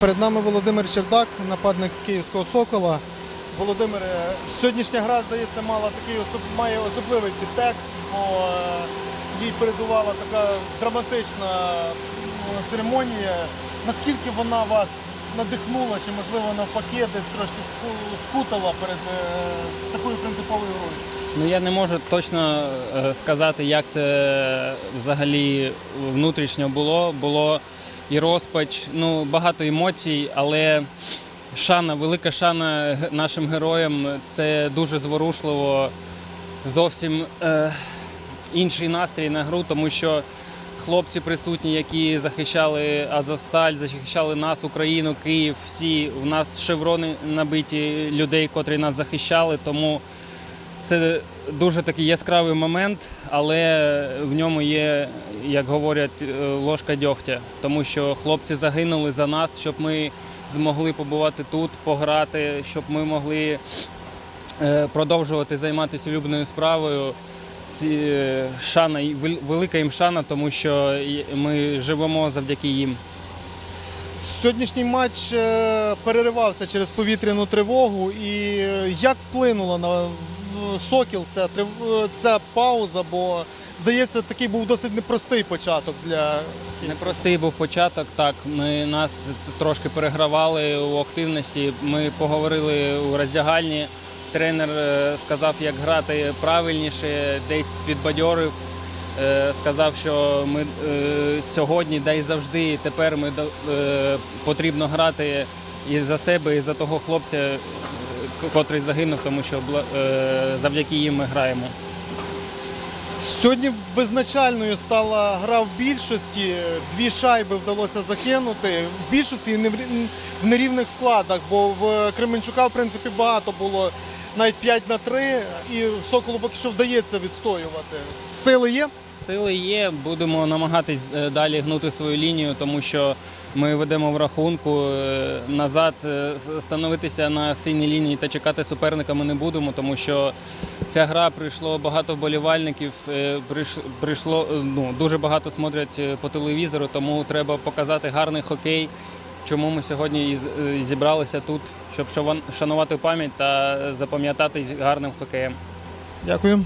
Перед нами Володимир Чердак, нападник київського сокола. Володимире, сьогоднішня гра, здається, мала такий особ... має особливий підтекст, бо е, їй передувала така драматична ну, церемонія. Наскільки вона вас надихнула, чи можливо навпаки десь трошки ску- скутала перед е, такою принциповою грою? Ну я не можу точно е, сказати, як це взагалі внутрішньо було. Було і розпач, ну багато емоцій, але шана, велика шана нашим героям. Це дуже зворушливо. Зовсім е, інший настрій на гру, тому що хлопці присутні, які захищали Азовсталь, захищали нас, Україну, Київ. Всі у нас шеврони набиті людей, котрі нас захищали. Тому це дуже такий яскравий момент, але в ньому є, як говорять, е, ложка дьогтя, тому що хлопці загинули за нас, щоб ми змогли побувати тут, пограти, щоб ми могли е, продовжувати займатися улюбленою справою. Е, шана велика їм шана, тому що ми живемо завдяки їм. Сьогоднішній матч переривався через повітряну тривогу. І як вплинула на Сокіл ця, трив- е, пауза? Бо здається, такий був досить непростий початок для Непростий був початок. Так, ми нас трошки перегравали у активності. Ми поговорили у роздягальні. Тренер е, сказав, як грати правильніше, десь підбадьорив. Е, Сказав, що ми е, сьогодні, да й завжди тепер ми потрібно грати і за себе, і за того хлопця, котрий загинув, тому що е, завдяки їм ми граємо. Сьогодні визначальною стала гра в більшості. Дві шайби вдалося закинути. В більшості в нерівних складах, бо в Кременчука, в принципі, багато було навіть 5 на 3, і Соколу поки що вдається відстоювати. Сили є? Сили є, будемо намагатись е, далі гнути свою лінію, тому що ми ведемо в рахунку е, назад е, становитися на синій лінії та чекати суперника ми не будемо, тому що ця гра прийшло багато вболівальників, прийшло ну, дуже багато смотрять по телевізору, тому треба показати гарний хокей. Чому ми сьогодні зібралися тут, щоб шанувати пам'ять та запам'ятатись гарним хокеєм. Дякую.